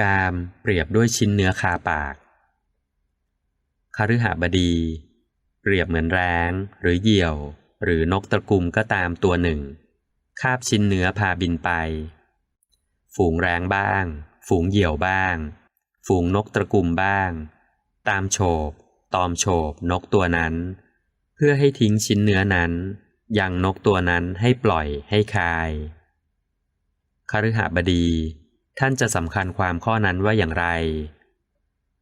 กามเปรียบด้วยชิ้นเนื้อคาปากคฤหบดี เปรียบเหมือนแร้ง หรือเหยี่ยว หรือนกตะกุมก็ตามตัวหนึ่ง คาบชิ้นเนื้อพาบินไป ฝูงแร้งบ้าง ฝูงเหยี่ยวบ้าง ฝูงนกตะกุมบ้าง ตามโฉบตอมโฉบนกตัวนั้น เพื่อให้ทิ้งชิ้นเนื้อนั้น ยังนกตัวนั้นให้ปล่อยให้คายคฤหบดี ท่านจะสำคัญความข้อนั้นว่าอย่างไร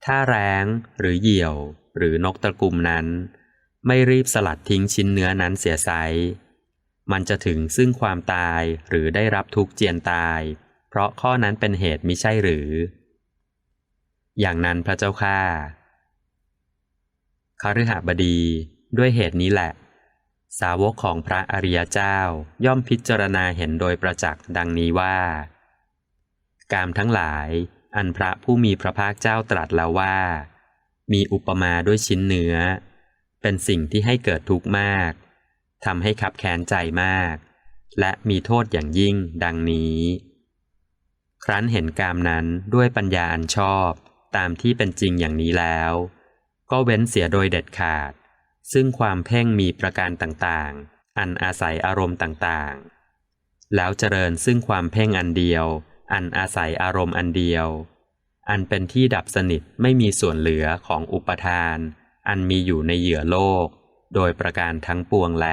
ถ้าแร้งหรือเหยี่ยว หรือนกตะกุมนั้น ไม่รีบสลัดทิ้งชิ้นเนื้อนั้นเสียไซมันจะถึงซึ่งความตายหรือได้รับทุกข์เจียนตาย เพราะข้อนั้นเป็นเหตุมิใช่หรือ อย่างนั้นพระเจ้าข้าคฤหบดีด้วยเหตุนี้แหละ สาวกของพระอริยเจ้าย่อมพิจารณาเห็นโดยประจักษ์ดังนี้ว่า กามทั้งหลาย อันพระผู้มีพระภาคเจ้าตรัสแล้วว่า มีอุปมาด้วยชิ้นเนื้อ เป็นสิ่งที่ให้เกิดทุกข์มากทำให้ขับแค้นใจมาก และมีโทษอย่างยิ่งดังนี้ ครั้นเห็นกามนั้นด้วยปัญญาอันชอบตามที่เป็นจริงอย่างนี้แล้ว ก็เว้นเสียโดยเด็ดขาด ซึ่งความเพ่งมีประการต่างๆ อันอาศัยอารมณ์ต่างๆ แล้วเจริญซึ่งความเพ่งอันเดียว อันอาศัยอารมณ์อันเดียว อันเป็นที่ดับสนิทไม่มีส่วนเหลือของอุปทาน อันมีอยู่ในเหยื่อโลก โดยประการทั้งปวงแล